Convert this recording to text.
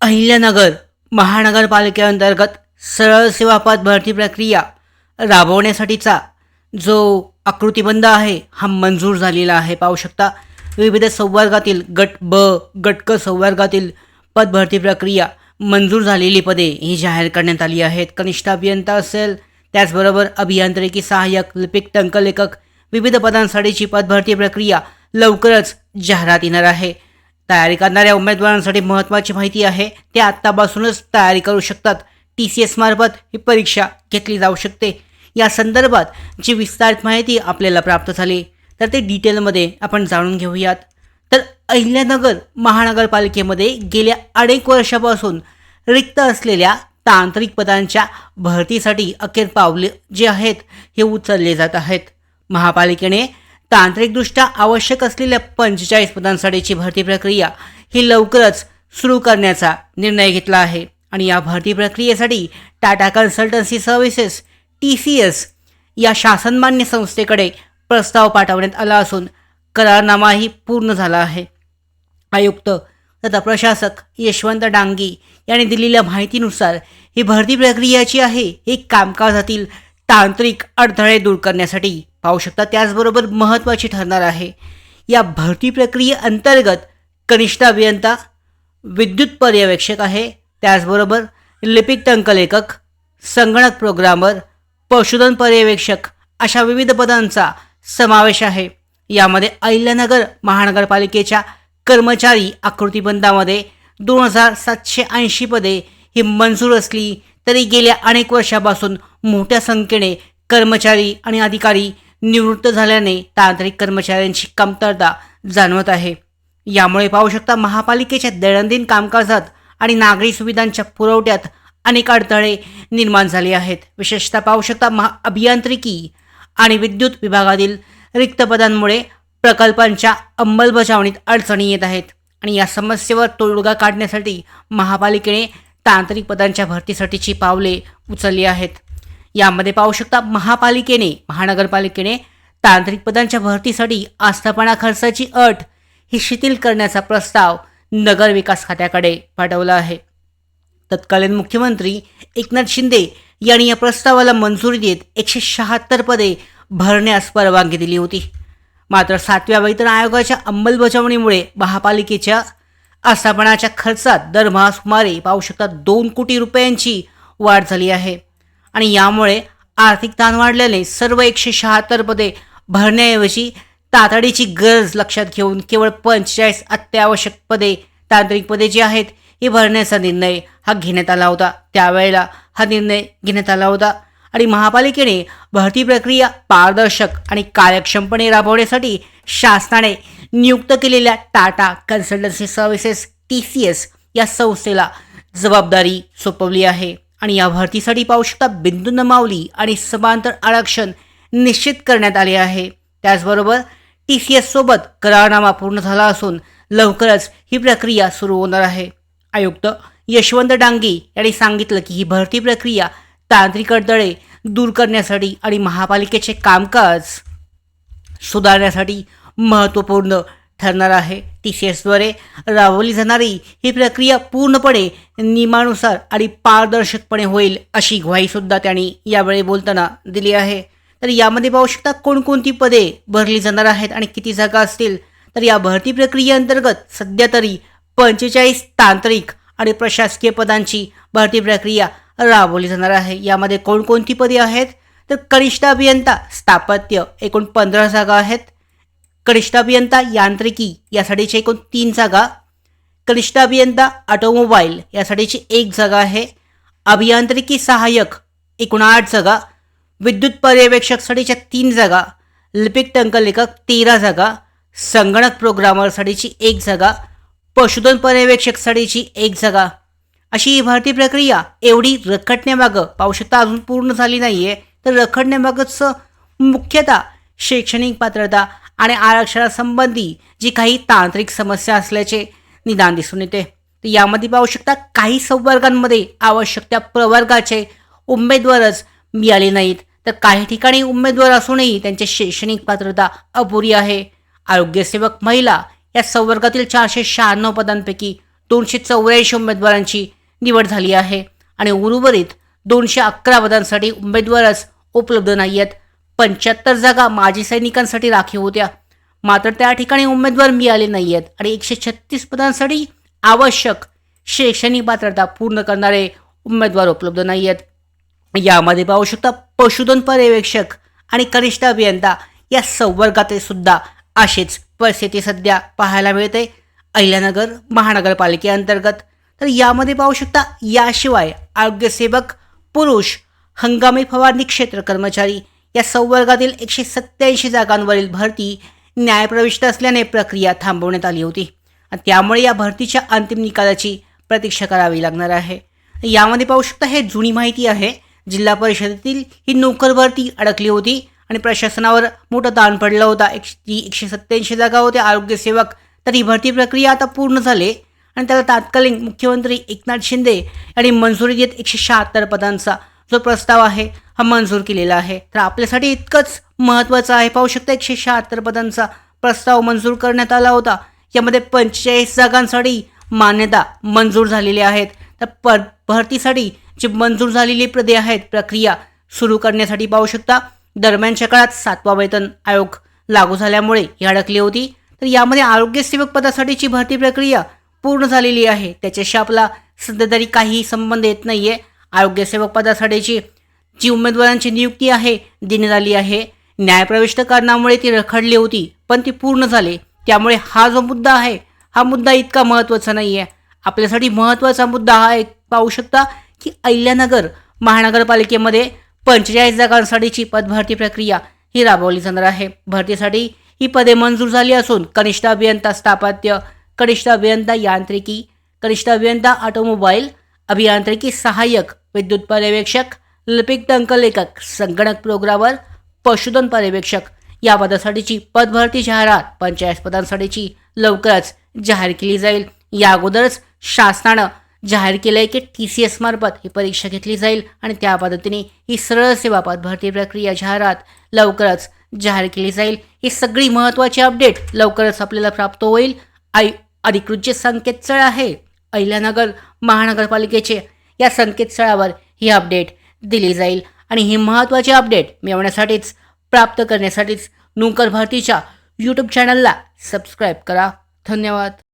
अहिल्यानगर महानगरपालिकेअंतर्गत सरळ सेवा पद भरती प्रक्रिया राबवण्यासाठीचा जो आकृतीबंध आहे हा मंजूर झालेला आहे. पाहू शकता विविध संवर्गातील गट ब गट क संवर्गातील पद भरती प्रक्रिया मंजूर झालेली पदे ही जाहीर करण्यात आली आहेत. कनिष्ठ अभियंता असेल त्याचबरोबर अभियांत्रिकी सहाय्यक लिपिक टंकलेखक विविध पदांसाठीची पदभरती प्रक्रिया लवकरच जाहिरात येणार आहे. तयारी करणाऱ्या उमेदवारांसाठी महत्त्वाची माहिती आहे. ते आत्तापासूनच तयारी करू शकतात. टी सी एसमार्फत ही परीक्षा घेतली जाऊ शकते. या संदर्भात जी विस्तारित माहिती आपल्याला प्राप्त झाली तर ते डिटेलमध्ये आपण जाणून घेऊयात. तर अहिल्यानगर महानगरपालिकेमध्ये गेल्या अनेक वर्षापासून रिक्त असलेल्या तांत्रिक पदांच्या भरतीसाठी अखेर पावले जे आहेत हे उचलले जात आहेत. महापालिकेने तांत्रिकदृष्ट्या आवश्यक असलेल्या पंचेचाळीस पदांसाठीची भरती प्रक्रिया ही लवकरच सुरू करण्याचा निर्णय घेतला आहे. आणि या भरती प्रक्रियेसाठी Tata consultancy services T C S या शासनमान्य संस्थेकडे प्रस्ताव पाठवण्यात आला असून करारनामाही पूर्ण झाला आहे. आयुक्त तथा प्रशासक यशवंत डांगी यांनी दिलेल्या माहितीनुसार ही भरती प्रक्रिया जी आहे ही कामकाजातील तांत्रिक अडथळे दूर करण्यासाठी पाहू शकता. त्याचबरोबर महत्त्वाची ठरणार आहे या भरती प्रक्रियेअंतर्गत कनिष्ठ अभियंता विद्युत पर्यवेक्षक आहे. त्याचबरोबर लिपिक टंकलेखक संगणक प्रोग्रामर पशुधन पर्यवेक्षक अशा विविध पदांचा समावेश आहे. यामध्ये अहिल्यानगर महानगरपालिकेच्या कर्मचारी आकृतीबंधामध्ये दोन हजार सातशे ऐंशी पदे ही मंजूर असली तरी गेल्या अनेक वर्षापासून मोठ्या संख्येने कर्मचारी आणि अधिकारी निवृत्त झाल्याने तांत्रिक कर्मचाऱ्यांची कमतरता जाणवत आहे. यामुळे पाहू शकता महापालिकेच्या दैनंदिन कामकाजात आणि नागरी सुविधांच्या पुरवठ्यात अनेक अडथळे निर्माण झाले आहेत. विशेषतः पाहू शकता महा अभियांत्रिकी आणि विद्युत विभागातील रिक्त पदांमुळे प्रकल्पांच्या अंमलबजावणीत अडचणी येत आहेत आणि या समस्येवर तोडगा काढण्यासाठी महापालिकेने तांत्रिक पदांच्या भरतीसाठीची पावले उचलली आहेत. यामध्ये पाहू शकता महापालिकेने महानगरपालिकेने तांत्रिक पदांच्या भरतीसाठी आस्थापना खर्चाची अट ही शिथिल करण्याचा प्रस्ताव नगर विकास खात्याकडे पाठवला आहे. तत्कालीन मुख्यमंत्री एकनाथ शिंदे यांनी या प्रस्तावाला मंजुरी देत एकशे शहात्तर पदे भरण्यास परवानगी दिली होती. मात्र सातव्या वेतन आयोगाच्या अंमलबजावणीमुळे महापालिकेच्या आस्थापनाच्या खर्चात दरमहा सुमारे पाहू शकता दोन कोटी रुपयांची वाढ झाली आहे. आणि यामुळे आर्थिक ताण वाढल्याने सर्व एकशे शहात्तर पदे भरण्याऐवजी तातडीची गरज लक्षात घेऊन केवळ पंचेचाळीस अत्यावश्यक पदे तांत्रिक पदे जी आहेत ही भरण्याचा निर्णय हा घेण्यात आला होता. त्यावेळेला हा निर्णय घेण्यात आला होता. आणि महापालिकेने भरती प्रक्रिया पारदर्शक आणि कार्यक्षमपणे राबवण्यासाठी शासनाने नियुक्त केलेल्या Tata consultancy services T C S या संस्थेला जबाबदारी सोपवली आहे. आणि या भरतीसाठी पाहू बिंदू नमावली आणि समांतर आरक्षण निश्चित करण्यात आले आहे. त्याचबरोबर टी सी एससोबत करारनामा पूर्ण झाला असून लवकरच ही प्रक्रिया सुरू होणार आहे. आयुक्त यशवंत डांगे यांनी सांगितलं की ही भरती प्रक्रिया तांत्रिक अडथळे दूर करण्यासाठी आणि महापालिकेचे कामकाज सुधारण्यासाठी महत्त्वपूर्ण ठरणार आहे. टी सी एसद्वारे राबवली जाणारी ही प्रक्रिया पूर्णपणे नियमानुसार आणि पारदर्शकपणे होईल अशी ग्वाहीसुद्धा त्यांनी यावेळी बोलताना दिली आहे. तर यामध्ये पाहू शकता कोणकोणती पदे भरली जाणार आहेत आणि किती जागा असतील? तर या भरती प्रक्रियेअंतर्गत सध्या तरी पंचेचाळीस तांत्रिक आणि प्रशासकीय पदांची भरती प्रक्रिया राबवली जाणार आहे. यामध्ये कोणकोणती पदे आहेत? तर कनिष्ठ अभियंता स्थापत्य एकूण पंधरा जागा आहेत. कनिष्ठ अभियंता यांत्रिकी यासाठीची एकूण तीन जागा. कनिष्ठ अभियंता ऑटोमोबाईल यासाठीची एक जागा आहे. अभियांत्रिकी सहाय्यक एकूण आठ जागा. विद्युत पर्यवेक्षकसाठीच्या तीन जागा. लिपिक टंकलेखक तेरा जागा. संगणक प्रोग्रामरसाठीची एक जागा. पशुधन पर्यवेक्षकसाठीची एक जागा. अशी ही भरती प्रक्रिया एवढी रखडण्यामागं पावश्यकता शकता अजून पूर्ण झाली नाही आहे तर रखडण्यामागचं मुख्यतः शैक्षणिक पात्रता आणि आरक्षणासंबंधी जी काही तांत्रिक समस्या असल्याचे निदान दिसून येते. तर यामध्ये पाहू शकता काही संवर्गांमध्ये आवश्यक त्या प्रवर्गाचे उमेदवारच मिळाले नाहीत. तर काही ठिकाणी उमेदवार असूनही त्यांची शैक्षणिक पात्रता अपुरी आहे. आरोग्यसेवक महिला या संवर्गातील चारशे शहाण्णव पदांपैकी दोनशे चौऱ्याऐंशी उमेदवारांची निवड झाली आहे. आणि उर्वरित दोनशे अकरा पदांसाठी उमेदवारच उपलब्ध नाही आहेत पंच्याहत्तर जागा माजी सैनिकांसाठी राखीव होत्या. मात्र त्या ठिकाणी उमेदवार मिळाले नाही आहेत आणि एकशे छत्तीस पदांसाठी आवश्यक शैक्षणिक पात्रता पूर्ण करणारे उमेदवार उपलब्ध नाही आहेत यामध्ये पाहू शकता पशुधन पर्यवेक्षक आणि कनिष्ठ अभियंता या संवर्गातील सुद्धा अशीच परिस्थिती सध्या पाहायला मिळते. अहिल्यानगर महानगरपालिकेअंतर्गत. तर यामध्ये पाहू शकता याशिवाय आरोग्यसेवक पुरुष हंगामी फवारणी क्षेत्र कर्मचारी या संवर्गातील एकशे सत्याऐंशी जागांवरील भरती न्यायप्रविष्ट असल्याने प्रक्रिया थांबवण्यात आली होती. त्यामुळे या भरतीच्या अंतिम निकालाची प्रतीक्षा करावी लागणार आहे. यामध्ये पाहू शकता हे जुनी माहिती आहे. जिल्हा परिषदेतील ही नोकर भरती अडकली होती आणि प्रशासनावर मोठं ताण पडला होता. एक ती एकशे सत्याऐंशी जागा होत्या आरोग्यसेवक तर ही भरती प्रक्रिया आता पूर्ण झाली. आणि त्याला तात्कालीन मुख्यमंत्री एकनाथ शिंदे यांनी मंजुरी देत एकशे शहात्तर पदांचा जो प्रस्ताव आहे हा मंजूर केलेला आहे. तर आपल्यासाठी इतकंच महत्त्वाचं आहे. पाहू शकता एकशे शहात्तर पदांचा प्रस्ताव मंजूर करण्यात आला होता. यामध्ये पंचेचाळीस जागांसाठी मान्यता मंजूर झालेली आहेत. तर प भरतीसाठी जी मंजूर झालेली पदे आहेत प्रक्रिया सुरू करण्यासाठी पाहू शकता दरम्यानच्या काळात सातवा वेतन आयोग लागू झाल्यामुळे ही अडकली होती. तर यामध्ये आरोग्यसेवक पदासाठीची भरती प्रक्रिया पूर्ण झालेली आहे. त्याच्याशी आपला सध्या तरी काही संबंध येत नाही आहे आरोग्यसेवक पदासाठीची जी उमेदवारांची नियुक्ती आहे देण्यात आली आहे. न्यायप्रविष्ट कारणामुळे ती रखडली होती पण ती पूर्ण झाली. त्यामुळे हा जो मुद्दा आहे हा मुद्दा इतका महत्त्वाचा नाही आहे आपल्यासाठी महत्त्वाचा मुद्दा हा एक पाहू शकता की अहिल्यानगर महानगरपालिकेमध्ये पंचेचाळीस जागांसाठीची पदभरती प्रक्रिया ही राबवली जाणार आहे. भरतीसाठी ही पदे मंजूर झाली असून कनिष्ठ अभियंता स्थापत्य कनिष्ठ अभियंता यांत्रिकी कनिष्ठ अभियंता ऑटोमोबाईल अभियांत्रिकी सहाय्यक विद्युत पर्यवेक्षक लिपिक टंकलेखक संगणक प्रोग्रामर पशुधन पर्यवेक्षक या पदासाठीची पदभरती जाहिरात पंचायत पदांसाठीची लवकरच जाहीर केली जाईल या अगोदरच शासनानं जाहीर केलं आहे की टी सी एस मार्फत ही परीक्षा घेतली जाईल आणि त्या पद्धतीने ही सरळ सेवा पदभरती प्रक्रिया जाहिरात लवकरच जाहीर केली जाईल ही सगळी महत्त्वाची अपडेट लवकरच आपल्याला प्राप्त होईल आई अधिकृत जे संकेतस्थळ आहे. अहिल्यानगर महानगरपालिकेचे या संकेतस्थळावर ही अपडेट दिली जाईल. आणि ही महत्त्वाची अपडेट मिळवण्यासाठीच प्राप्त करण्यासाठीच नोकर भारतीच्या यूट्यूब चॅनलला सबस्क्राईब करा. धन्यवाद.